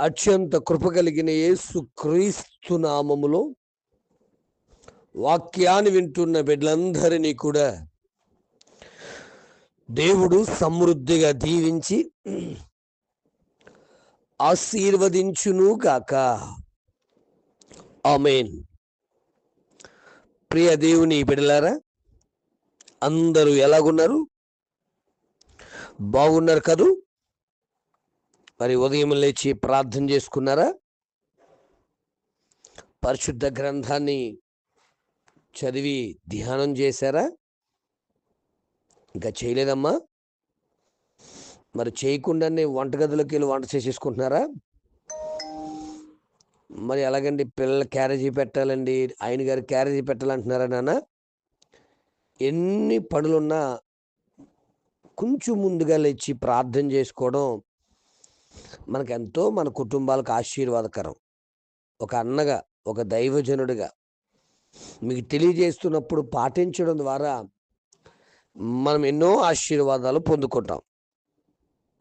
అత్యంత కృప కలిగిన యేసు క్రీస్తు నామములో వాక్యాన్ని వింటున్న బిడ్డలందరినీ కూడా దేవుడు సమృద్ధిగా దీవించి ఆశీర్వదించును గాక. ఆమెన్. ప్రియ దేవుని బిడలారా అందరూ ఎలాగున్నారు? బాగున్నారు కదూ? మరి ఉదయం లేచి ప్రార్థన చేసుకున్నారా? పరిశుద్ధ గ్రంథాన్ని చదివి ధ్యానం చేశారా? ఇంకా చేయలేదమ్మా. మరి చేయకుండానే వంటగదిలోకి వెళ్ళి వంట చేసేసుకుంటున్నారా? మరి ఎలాగండి పిల్లలు క్యారేజీ పెట్టాలండి? ఆయన గారు క్యారేజీ పెట్టాలంటున్నారా నాన్న? ఎన్ని పనులున్నా కొంచెం ముందుగా లేచి ప్రార్థన చేసుకోవడం మనకెంతో మన కుటుంబాలకు ఆశీర్వాదకరం. ఒక అన్నగా ఒక దైవజనుడిగా మీకు తెలియజేస్తున్నప్పుడు పాటించడం ద్వారా మనం ఎన్నో ఆశీర్వాదాలు పొందుకుంటాం.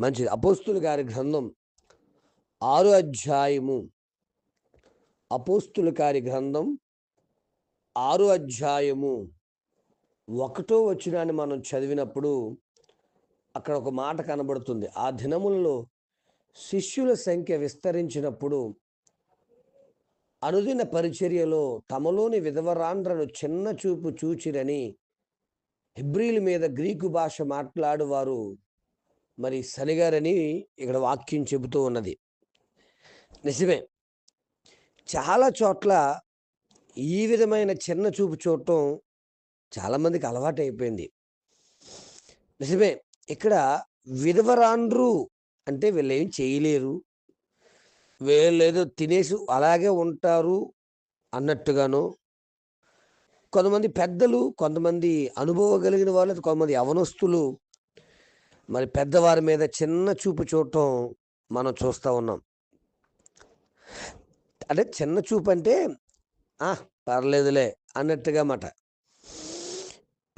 మంచిది. అపోస్తులు గారి గ్రంథం ఆరు అధ్యాయము అపోస్తుల గారి గ్రంథం ఆరు అధ్యాయము ఒకటో వచ్చినాన్ని మనం చదివినప్పుడు అక్కడ ఒక మాట కనబడుతుంది. ఆ దినములలో శిష్యుల సంఖ్య విస్తరించినప్పుడు అనుదిన పరిచర్యలో తమలోని విధవరాండ్రను చిన్న చూపు చూచిరని హిబ్రిల్ మీద గ్రీకు భాష మాట్లాడువారు మరి సరిగారని ఇక్కడ వాక్యం చెబుతూ ఉన్నది. నిజమే. చాలా చోట్ల ఈ విధమైన చిన్న చూపు చూడటం చాలామందికి అలవాటు అయిపోయింది నిజమే. ఇక్కడ విధవరాండ్రు అంటే వీళ్ళు ఏం చేయలేరు. వీళ్ళు ఏదో తినేసి అలాగే ఉంటారు అన్నట్టుగాను. కొంతమంది పెద్దలు కొంతమంది అనుభవం కలిగిన వాళ్ళు కొంతమంది యవనస్తులు. మరి పెద్దవారి మీద చిన్న చూపు చూడటం మనం చూస్తూ ఉన్నాం. అంటే చిన్న చూపు అంటే "ఆ, పర్లేదులే అన్నట్టుగా మాట.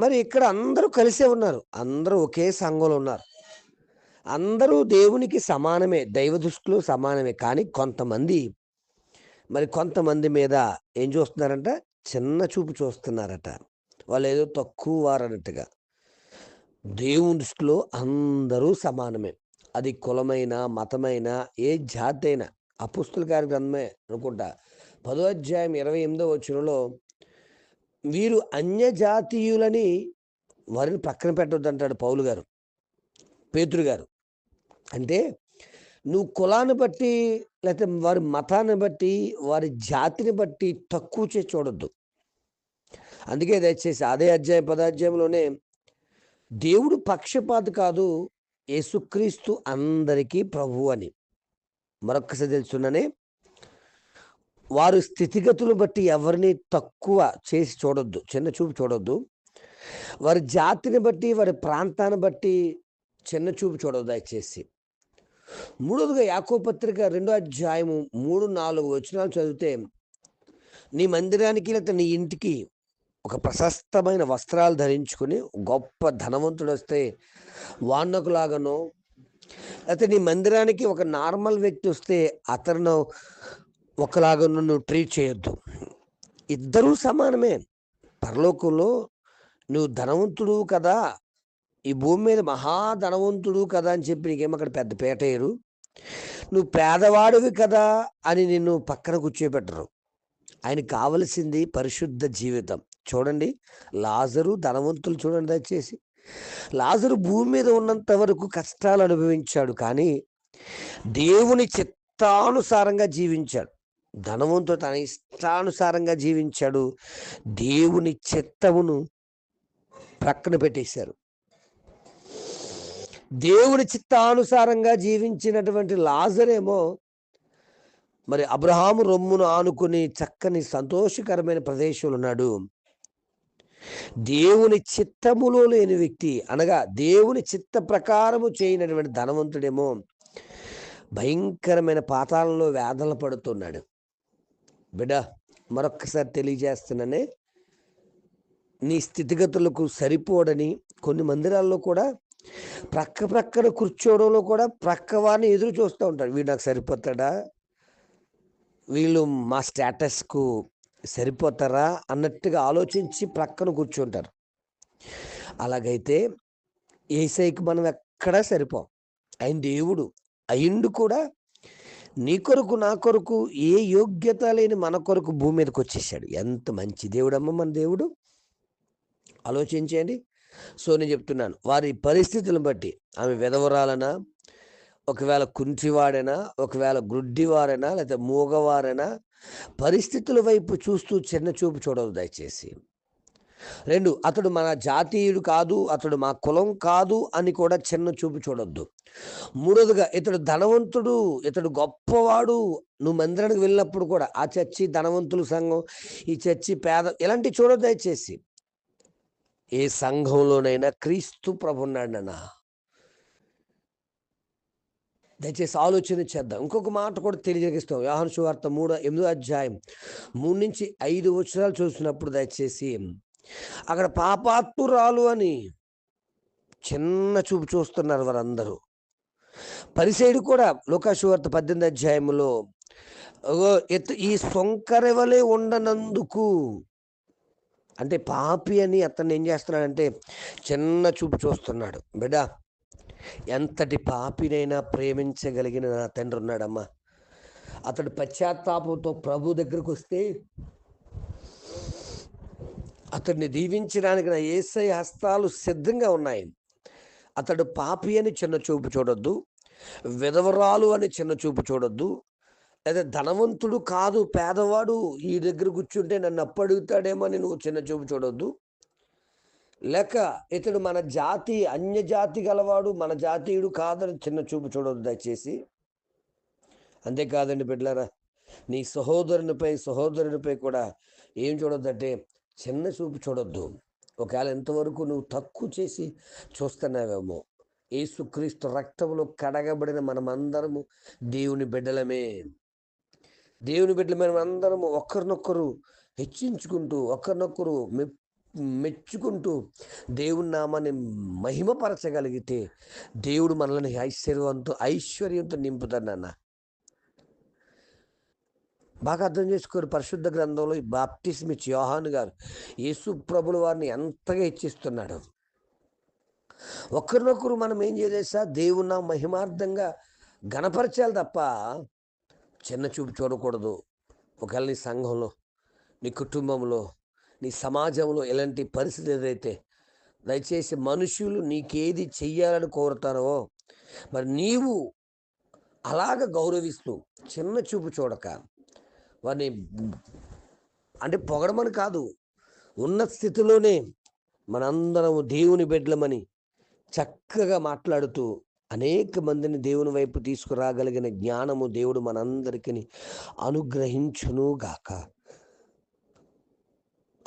మరి ఇక్కడ అందరూ కలిసే ఉన్నారు. అందరూ ఒకే సంఘంలో ఉన్నారు. అందరూ దేవునికి సమానమే దైవ దృష్టిలో సమానమే. కానీ కొంతమంది మరి కొంతమంది మీద ఏం చూస్తున్నారంట? చిన్న చూపు చూస్తున్నారట. వాళ్ళు ఏదో తక్కువ వారన్నట్టుగా. దేవుని దృష్టిలో అందరూ సమానమే. అది కులమైన మతమైన ఏ జాతి అయినా. అపుస్తుల గారి గ్రంథమే అనుకుంటా. పదో అధ్యాయం ఇరవై ఎనిమిదో వచ్చినలో వీరు అన్యజాతీయులని వారిని పక్కన పెట్టొద్దు అంటాడు పౌలు గారు పేతురు గారు. అంటే నువ్వు కులాన్ని బట్టి లేకపోతే వారి మతాన్ని బట్టి వారి జాతిని బట్టి తక్కువ చేసి చూడొద్దు. అందుకే దయచేసి అదే అధ్యాయ పదాధ్యాయంలోనే దేవుడు పక్షపాత కాదు యేసుక్రీస్తు అందరికీ ప్రభు అని. మరొక్కసారి తెలుసున్నానే వారు స్థితిగతులు బట్టి ఎవరిని తక్కువ చేసి చూడొద్దు చిన్న చూపు చూడొద్దు. వారి జాతిని బట్టి వారి ప్రాంతాన్ని బట్టి చిన్న చూపు చూడొద్దు దయచేసి. మూడవదిగా యాకో పత్రిక రెండో అధ్యాయము మూడు నాలుగు వచనాలు చదివితే నీ మందిరానికి లేకపోతే నీ ఇంటికి ఒక ప్రశస్తమైన వస్త్రాలు ధరించుకుని గొప్ప ధనవంతుడు వస్తే వాన్నకులాగానో లేకపోతే నీ మందిరానికి ఒక నార్మల్ వ్యక్తి వస్తే అతను ఒకలాగా నువ్వు ట్రీట్ చేయొద్దు. ఇద్దరూ సమానమే. పరలోకంలో నువ్వు ధనవంతుడు కదా ఈ భూమి మీద మహా ధనవంతుడు కదా అని చెప్పి నీకేమో అక్కడ పెద్ద పేటయ్యరు నువ్వు పేదవాడివి కదా అని నిన్ను పక్కన కూర్చోబెట్టరు. ఆయన కావలసింది పరిశుద్ధ జీవితం. చూడండి లాజరు ధనవంతులు చూడండి దయచేసి. లాజరు భూమి మీద ఉన్నంత వరకు కష్టాలు అనుభవించాడు కానీ దేవుని చిత్తానుసారంగా జీవించాడు. ధనవంతుడు తన ఇష్టానుసారంగా జీవించాడు. దేవుని చిత్తమును ప్రక్కన పెట్టేశారు. దేవుని చిత్తానుసారంగా జీవించినటువంటి లాజరేమో మరి అబ్రహాము రొమ్మును ఆనుకుని చక్కని సంతోషకరమైన ప్రదేశంలో ఉన్నాడు. దేవుని చిత్తములో లేని వ్యక్తి అనగా దేవుని చిత్త ప్రకారము చేయనటువంటి ధనవంతుడేమో భయంకరమైన పాతాలలో వేదన పడుతున్నాడు. బిడ్డ మరొక్కసారి తెలియజేస్తున్నానే నీ స్థితిగతులకు సరిపోడని కొన్ని మందిరాల్లో కూడా ప్రక్క ప్రక్కన కూర్చోవడంలో కూడా ప్రక్క వారిని ఎదురు చూస్తూ ఉంటాడు. వీడు నాకు సరిపోతాడా? వీళ్ళు మా స్టేటస్కు సరిపోతారా అన్నట్టుగా ఆలోచించి ప్రక్కన కూర్చుంటారు. అలాగైతే ఏసైకి మనం ఎక్కడా సరిపోం. ఆయన దేవుడు. అయిండు కూడా నీ కొరకు నా కొరకు ఏ యోగ్యత లేని మన కొరకు భూమి మీదకి వచ్చేసాడు. ఎంత మంచి దేవుడమ్మ మన దేవుడు. ఆలోచించండి సో నేను చెప్తున్నాను వారి పరిస్థితులను బట్టి. ఆమె విధవరాలనా ఒకవేళ కుంటివాడైనా? ఒకవేళ గ్రుడ్డివారైనా లేకపోతే మూగవారైనా? పరిస్థితుల వైపు చూస్తూ చిన్న చూపు చూడదు దయచేసి. రెండు అతడు మన జాతీయుడు కాదు అతడు మా కులం కాదు అని కూడా చిన్న చూపు చూడొద్దు. మూడోదిగా ఇతడు ధనవంతుడు ఇతడు గొప్పవాడు. నువ్వు మందిరానికి వెళ్ళినప్పుడు కూడా ఆ చర్చి ధనవంతుల సంఘం ఈ చర్చి పేద ఇలాంటివి చూడొద్దు దయచేసి. ఏ సంఘంలోనైనా క్రీస్తు ప్రభున్నాడనా దయచేసి ఆలోచన చేద్దాం. ఇంకొక మాట కూడా తెలియజేస్తాం. వ్యవహార సువార్త మూడో ఎనిమిదో అధ్యాయం మూడు నుంచి ఐదు వచ్చరాలు చూసినప్పుడు దయచేసి అక్కడ పాపాత్మురాలు అని చిన్న చూపు చూస్తున్నారు వారందరూ. పరిసైడు కూడా లోకాశువార్త పద్దెనిమిది అధ్యాయంలో ఈ సొంకరెవలే ఉండనందుకు అంటే పాపి అని అతను ఏం చేస్తున్నాడంటే చిన్న చూపు చూస్తున్నాడు. బిడ్డ ఎంతటి పాపినైనా ప్రేమించగలిగిన నా తండ్రి ఉన్నాడమ్మా. అతడు పశ్చాత్తాపంతో ప్రభు దగ్గరకు వస్తే అతడిని దీవించడానికి నా ఏసై హస్తాలు సిద్ధంగా ఉన్నాయి. అతడు పాపి అని చిన్న చూపు చూడొద్దు విధవరాలు అని చిన్న చూపు చూడొద్దు లేదా ధనవంతుడు కాదు పేదవాడు ఈ దగ్గర కూర్చుంటే నన్ను అప్పడుగుతాడేమో అని నువ్వు చిన్న చూపు చూడొద్దు. లేక ఇతడు మన జాతి అన్య జాతి గలవాడు మన జాతీయుడు కాదని చిన్న చూపు చూడొద్దు దయచేసి. అంతేకాదండి బిడ్డలారా నీ సహోదరునిపై సహోదరునిపై కూడా ఏం చూడొద్దంటే చిన్న చూపు చూడొద్దు. ఒకవేళ ఎంతవరకు నువ్వు తక్కువ చేసి చూస్తున్నావేమో యేసుక్రీస్తు రక్తంలో కడగబడిన మనమందరము దేవుని బిడ్డలమే. దేవుని బిడ్డల మేము అందరము ఒకరినొకరు హెచ్చించుకుంటూ ఒకరినొకరు మె మెచ్చుకుంటూ దేవుని నామాన్ని మహిమపరచగలిగితే దేవుడు మనల్ని ఐశ్వర్యవంతో ఐశ్వర్యంతో నింపుతాడు నాన్న. బాగా అర్థం చేసుకోరు పరిశుద్ధ గ్రంథంలో ఈ బాప్టిస్మ్ ఇచ్చి గారు యేసు ప్రభుల వారిని ఎంతగా హెచ్చిస్తున్నాడు. ఒకరినొకరు మనం ఏం చేయలేసా? నా మహిమార్థంగా గణపరచాలి తప్ప చిన్న చూపు చూడకూడదు. ఒకవేళ నీ సంఘంలో నీ కుటుంబంలో నీ సమాజంలో ఎలాంటి పరిస్థితి ఏదైతే దయచేసి మనుషులు నీకేది చెయ్యాలని కోరుతారో మరి నీవు అలాగ గౌరవిస్తూ చిన్న చూపు చూడక వారిని అంటే పొగడమని కాదు ఉన్న స్థితిలోనే మనందరం దేవుని బిడ్డలమని చక్కగా మాట్లాడుతూ అనేక మందిని దేవుని వైపు తీసుకురాగలిగిన జ్ఞానము దేవుడు మనందరికీ అనుగ్రహించును గాక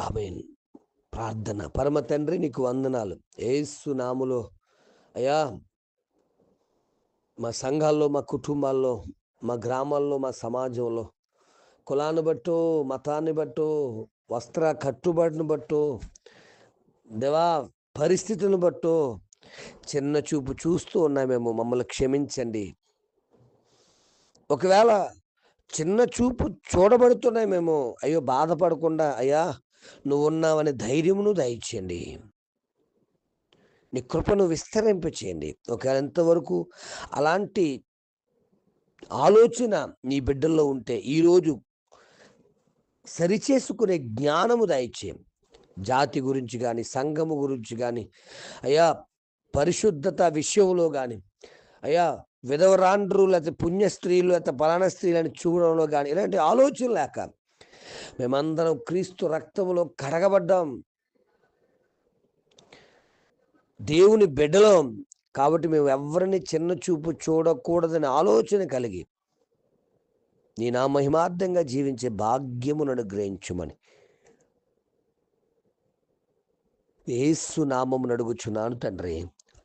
ఆమెన్. ప్రార్థన. పరమ తండ్రి నీకు వందనాలు. ఏసు నాములో. అయ్యా మా సంఘాల్లో మా కుటుంబాల్లో మా గ్రామాల్లో మా సమాజంలో కులాన్ని బట్టో మతాన్ని బట్టో వస్త్ర కట్టుబాటును బట్టో దేవా పరిస్థితులను బట్టో చిన్న చూపు చూస్తూ ఉన్నామేమో మమ్మల్ని క్షమించండి. ఒకవేళ చిన్న చూపు చూడబడుతున్నామేమో అయ్యో బాధపడకుండా అయ్యా నువ్వు ఉన్నావనే ధైర్యమును దయచేయండి. నీ కృపను విస్తరింపచేయండి. ఒకవేళ ఎంతవరకు అలాంటి ఆలోచన నీ బిడ్డల్లో ఉంటే ఈరోజు సరిచేసుకునే జ్ఞానము దయచేయం. జాతి గురించి కానీ సంఘము గురించి కానీ అయ్యా పరిశుద్ధత విషయంలో కానీ అయ్యా విధవరాండ్రు లేకపోతే పుణ్య స్త్రీలు లేకపోతే పలానా స్త్రీలని చూడంలో కానీ ఇలాంటి ఆలోచన లేక మేమందరం క్రీస్తు రక్తంలో కడగబడ్డాం. దేవుని బిడ్డలం కాబట్టి మేము ఎవరిని చిన్న చూపు చూడకూడదని ఆలోచన కలిగి నీ నా మహిమార్థంగా జీవించే భాగ్యమును అనుగ్రహించుమని ఏసు నామమును అడుగుచున్నాను తండ్రి.